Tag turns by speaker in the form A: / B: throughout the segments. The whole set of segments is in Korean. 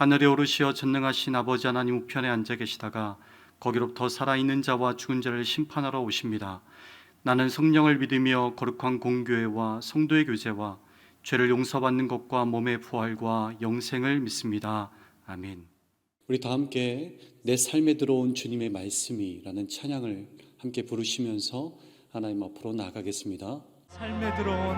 A: 하늘에 오르시어 전능하신 아버지 하나님 우편에 앉아 계시다가 거기로부터 살아있는 자와 죽은 자를 심판하러 오십니다. 나는 성령을 믿으며 거룩한 공교회와 성도의 교제와 죄를 용서받는 것과 몸의 부활과 영생을 믿습니다. 아멘. 우리 다 함께 내 삶에 들어온 주님의 말씀이라는 찬양을 함께 부르시면서 하나님 앞으로 나가겠습니다.
B: 삶에 들어온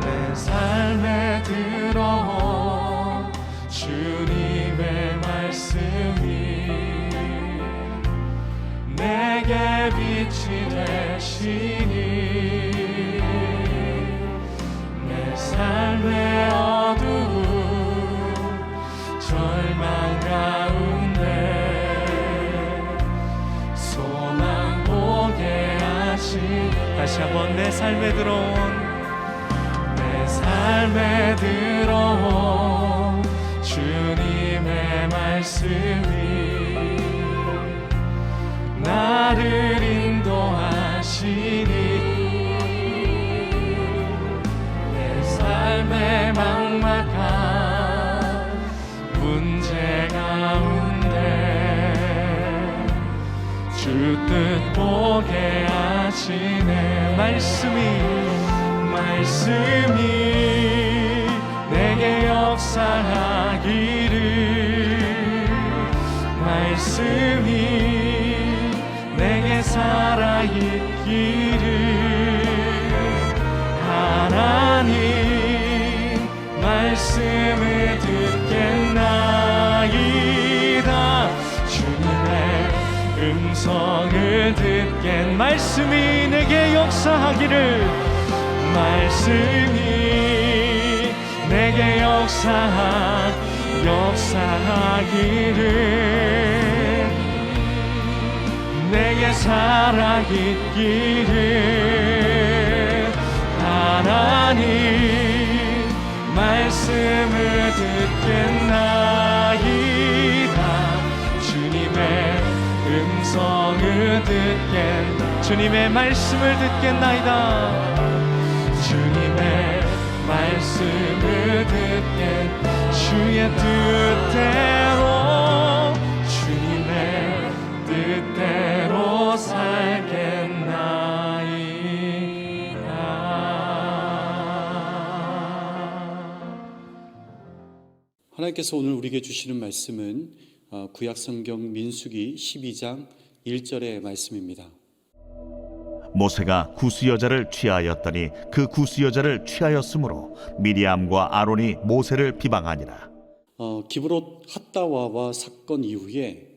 B: 내 삶에 들어온 주님의 말씀이 내게 빛이 되시니 내 삶의 어두운 절망 가운데 소망 보게 하시니 다시 한번 내 삶에 들어온 내 삶에 들어온 주님의 말씀이 나를 인도하시니 내 삶의 막막한 문제 가운데 주 뜻 보게 하시네. 말씀이 말씀이 내게 역사하 말씀이 내게 살아있기를 하나님 말씀을 듣겠나이다. 주님의 음성을 듣겠 말씀이 내게 역사하기를 말씀이 내게 역사하 역사하기를 내게 살아있기를 하나님 말씀을 듣겠나이다. 주님의 음성을 듣겠나 주님의 말씀을 듣겠나이다. 주님의 말씀을 듣겠 주의 뜻대로 주님의 뜻대로 살겠나이다
A: 하나님께서 오늘 우리에게 주시는 말씀은 어, 구약 성경 민수기 12장 1절의 말씀입니다.
C: 모세가 구스 여자를 취하였더니 그 구스 여자를 취하였으므로 미리암과 아론이 모세를 비방하니라.
A: 어, 기브롯 핫다와와 사건 이후에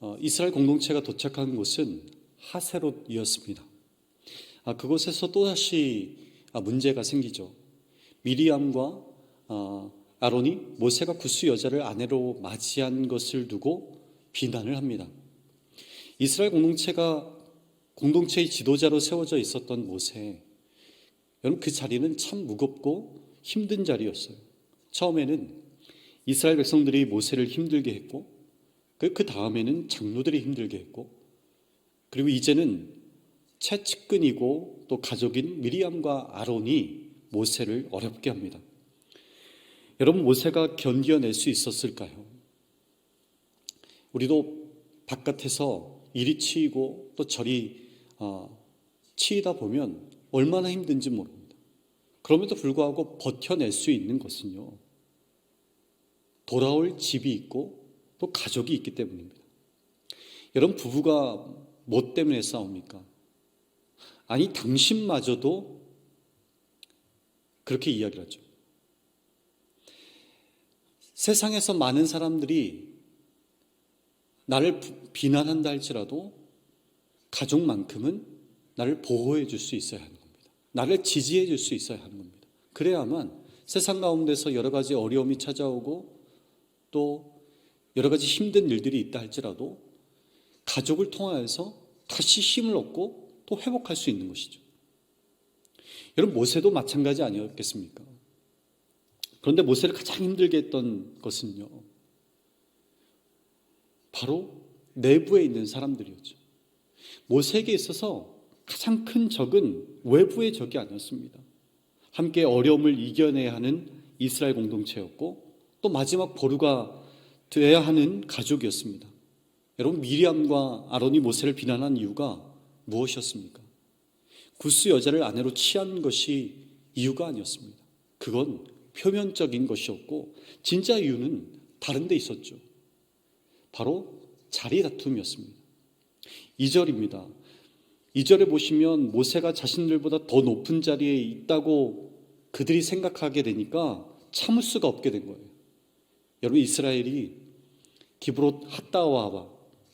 A: 어, 이스라엘 공동체가 도착한 곳은 하세롯이었습니다. 아, 그곳에서 또다시 아, 문제가 생기죠. 미리암과 어, 아론이 모세가 구스 여자를 아내로 맞이한 것을 두고 비난을 합니다. 이스라엘 공동체가 공동체의 지도자로 세워져 있었던 모세. 여러분 그 자리는 참 무겁고 힘든 자리였어요. 처음에는 이스라엘 백성들이 모세를 힘들게 했고 그, 그 다음에는 장로들이 힘들게 했고 그리고 이제는 채측근이고 또 가족인 미리암과 아론이 모세를 어렵게 합니다. 여러분 모세가 견뎌낼 수 있었을까요? 우리도 바깥에서 이리 치이고 또 저리 어, 치이다 보면 얼마나 힘든지 모릅니다. 그럼에도 불구하고 버텨낼 수 있는 것은요. 돌아올 집이 있고 또 가족이 있기 때문입니다. 여러분 부부가 뭐 때문에 싸웁니까? 아니 당신마저도 그렇게 이야기를 하죠. 세상에서 많은 사람들이 나를 비난한다 할지라도 가족만큼은 나를 보호해 줄 수 있어야 하는 겁니다. 나를 지지해 줄 수 있어야 하는 겁니다. 그래야만 세상 가운데서 여러 가지 어려움이 찾아오고 또 여러 가지 힘든 일들이 있다 할지라도 가족을 통하여서 다시 힘을 얻고 또 회복할 수 있는 것이죠. 여러분 모세도 마찬가지 아니었겠습니까? 그런데 모세를 가장 힘들게 했던 것은요. 바로 내부에 있는 사람들이었죠. 모세에게 있어서 가장 큰 적은 외부의 적이 아니었습니다. 함께 어려움을 이겨내야 하는 이스라엘 공동체였고 또 마지막 보루가 되어야 하는 가족이었습니다. 여러분 미리암과 아론이 모세를 비난한 이유가 무엇이었습니까? 구스 여자를 아내로 취한 것이 이유가 아니었습니다. 그건 표면적인 것이었고 진짜 이유는 다른 데 있었죠. 바로 자리 다툼이었습니다. 2절입니다. 2절에 보시면 모세가 자신들보다 더 높은 자리에 있다고 그들이 생각하게 되니까 참을 수가 없게 된 거예요. 여러분 이스라엘이 기브롯 핫다와와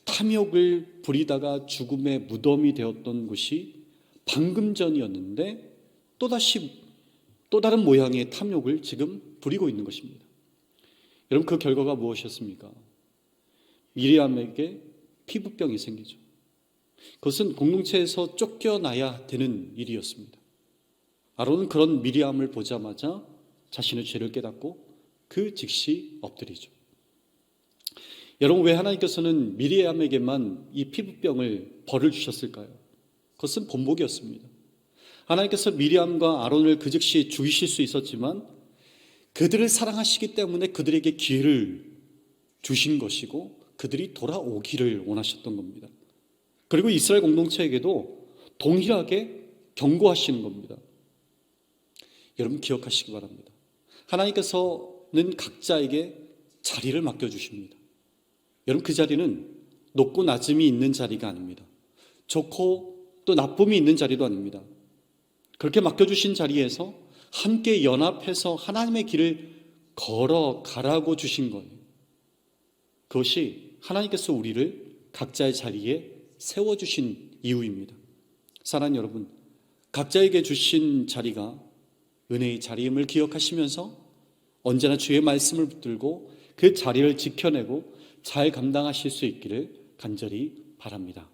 A: 탐욕을 부리다가 죽음의 무덤이 되었던 곳이 방금 전이었는데 또다시 또 다른 모양의 탐욕을 지금 부리고 있는 것입니다. 여러분 그 결과가 무엇이었습니까? 미리암에게 피부병이 생기죠. 그것은 공동체에서 쫓겨나야 되는 일이었습니다. 아론은 그런 미리암을 보자마자 자신의 죄를 깨닫고 그 즉시 엎드리죠. 여러분 왜 하나님께서는 미리암에게만 이 피부병을 벌을 주셨을까요? 그것은 본복이었습니다. 하나님께서 미리암과 아론을 그 즉시 죽이실 수 있었지만 그들을 사랑하시기 때문에 그들에게 기회를 주신 것이고 그들이 돌아오기를 원하셨던 겁니다. 그리고 이스라엘 공동체에게도 동일하게 경고하시는 겁니다. 여러분 기억하시기 바랍니다. 하나님께서는 각자에게 자리를 맡겨주십니다. 여러분 그 자리는 높고 낮음이 있는 자리가 아닙니다. 좋고 또 나쁨이 있는 자리도 아닙니다. 그렇게 맡겨주신 자리에서 함께 연합해서 하나님의 길을 걸어가라고 주신 거예요. 그것이 하나님께서 우리를 각자의 자리에 세워주신 이유입니다. 사랑하는 여러분, 각자에게 주신 자리가 은혜의 자리임을 기억하시면서 언제나 주의 말씀을 붙들고 그 자리를 지켜내고 잘 감당하실 수 있기를 간절히 바랍니다.